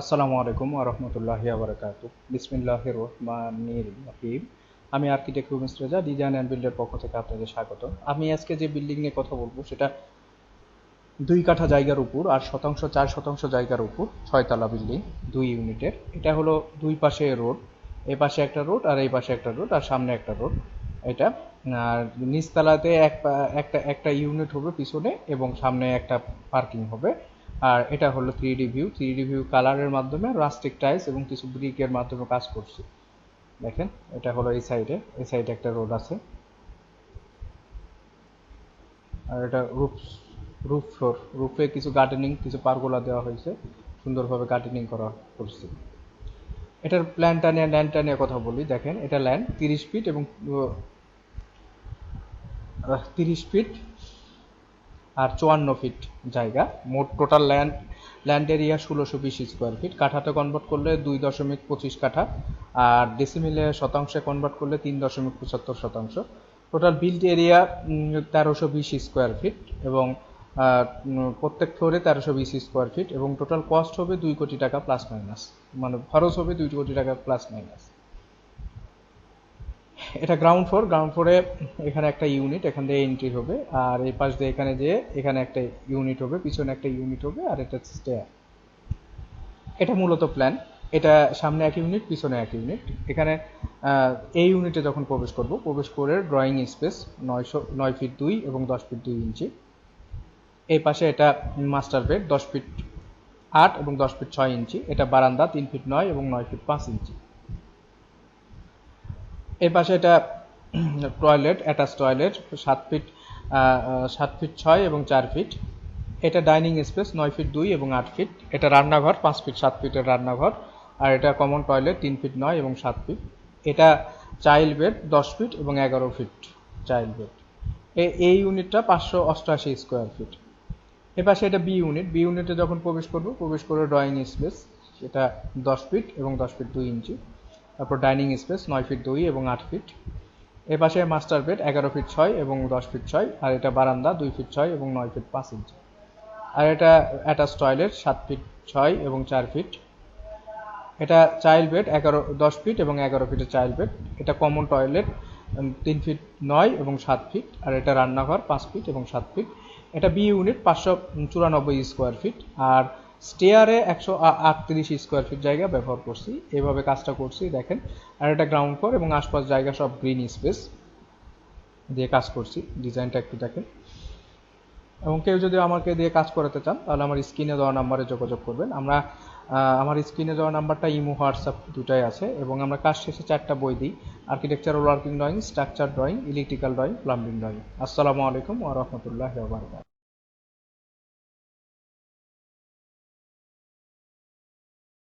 আসসালামু আলাইকুম আরহামতুল্লাহি আবরাকাত বিসমিল্লাহির রহমানির রহিম। আমি architect Rumesh Reza design and বিল্ডের পক্ষ থেকে আপনাদের স্বাগত আমি আজকে যে বিল্ডিং নিয়ে কথা বলব, সেটা দুই কাঠা জায়গার উপর আর শতাংশ, চার শতাংশ জায়গার উপর ছয়তলা বিল্ডিং, দুই ইউনিটের। এটা হলো দুই পাশে রোড এই পাশে একটা রোড আর এই পাশে একটা রোড আর সামনে একটা রোড। এটা, আর নিচতলাতে এক একটা একটা ইউনিট হবে পিছনে এবং সামনে একটা পার্কিং হবে। আর এটা হলো three D view three D view কালারের মাধ্যমে রাস্টিক টাইলস এবং কিছু ব্রিকের মাধ্যমে কাজ করছি। দেখেন, এটা হলো এই সাইডে এই সাইডে একটা রোড আছে। আর এটা রুফ রুফ ফ্লোর রুফে কিছু গার্ডেনিং কিছু পারগোলা দেওয়া হয়েছে। সুন্দরভাবে গার্ডেনিং করা করছি। এটার প্ল্যানটা নিয়ে ল্যান্ডটা নিয়ে কথা বলি। দেখেন, এটা ল্যান্ড তিরিশ ফিট এবং তিরিশ ফিট আর চুয়ান্ন ফিট জায়গা। মোট টোটাল ল্যান্ড ল্যান্ড এরিয়া ষোলোশো বিশ স্কোয়ার ফিট কাঠাতে কনভার্ট করলে দুই দশমিক পঁচিশ কাঠা। আর ডেসিমিলে শতাংশে কনভার্ট করলে তিন দশমিক পঁচাত্তর শতাংশ। টোটাল বিল্ড এরিয়া তেরোশো বিশ স্কোয়ার ফিট এবং প্রত্যেক ফ্লোরে তেরোশো বিশ স্কোয়ার ফিট এবং টোটাল কস্ট হবে দুই কোটি টাকা প্লাস মাইনাস মানে খরচ হবে দুই কোটি টাকা প্লাস মাইনাস এটা গ্রাউন্ড ফ্লোর গ্রাউন্ড ফ্লোরে এখানে একটা ইউনিট এখান দিয়ে এন্ট্রি হবে। আর এই পাশ দিয়ে এখানে যে এখানে একটা ইউনিট হবে, পিছনে একটা ইউনিট হবে, আর এটা স্টেয়ার এটা মূলত প্ল্যান এটা সামনে এক ইউনিট পিছনে এক ইউনিট এখানে এই ইউনিটে যখন প্রবেশ করব, প্রবেশ করে ড্রয়িং স্পেস নয়শো, নয় ফিট দুই এবং দশ ফিট দুই ইঞ্চি। এই পাশে এটা মাস্টার বেড দশ ফিট আট এবং দশ ফিট ছয় ইঞ্চি। এটা বারান্দা, তিন ফিট নয় এবং নয় ফিট পাঁচ ইঞ্চি। এর পাশে এটা টয়লেট অ্যাটাচ টয়লেট সাত ফিট সাত ফিট ছয় এবং চার ফিট এটা ডাইনিং স্পেস নয় ফিট দুই এবং আট ফিট এটা রান্নাঘর, পাঁচ ফিট সাত ফিটের রান্নাঘর। আর এটা কমন টয়লেট তিন ফিট নয় এবং সাত ফিট এটা চাইল্ড বেড দশ ফিট এবং এগারো ফিট চাইল্ড বেড এই ইউনিটটা পাঁচশো অষ্টআশি স্কোয়ার ফিট এপাশে এটা বি ইউনিট বি ইউনিটে যখন প্রবেশ করব, প্রবেশ করে ড্রয়িং স্পেস সেটা দশ ফিট এবং দশ ফিট দুই ইঞ্চি। তারপর ডাইনিং স্পেস, নয় ফিট দুই এবং আট ফিট। এ পাশে মাস্টার বেড, এগারো ফিট ছয় এবং দশ ফিট ছয়, আর এটা বারান্দা, দুই ফিট ছয় এবং নয় ফিট পাঁচ ইঞ্চি। আর এটা অ্যাটাচ টয়লেট সাত ফিট ছয় এবং চার ফিট। এটা চাইল্ড বেড এগারো, দশ ফিট এবং এগারো ফিটের চাইল্ড বেড এটা কমন টয়লেট তিন ফিট নয় এবং সাত ফিট। আর এটা রান্নাঘর, পাঁচ ফিট এবং সাত ফিট। এটা বি ইউনিট পাঁচশো চুরানব্বই স্কোয়ার ফিট আর স্টেয়ারে একশো আটত্রিশ স্কোয়ার ফিট জায়গা ব্যবহার করছি। এইভাবে কাজটা করছি, দেখেন। আর এটা গ্রাউন্ড ফ্লোর এবং আশপাশ জায়গা সব গ্রিন স্পেস দিয়ে কাজ করছি। ডিজাইনটা একটু দেখেন। এবং কেউ যদি আমাকে দিয়ে কাজ করাতে চান, তাহলে আমার স্ক্রিনে দেওয়া নাম্বারে যোগাযোগ করবেন। আমরা আমার স্ক্রিনে দেওয়া নাম্বারটা ইমো, হোয়াটসঅ্যাপ দুটাই আছে এবং আমরা কাজ শেষে চারটা বই দিই। Architectural working drawing structure drawing electrical drawing plumbing drawing আসসালামু আলাইকুম ওয়া রাহমাতুল্লাহি ওয়া বারাকাতুহু।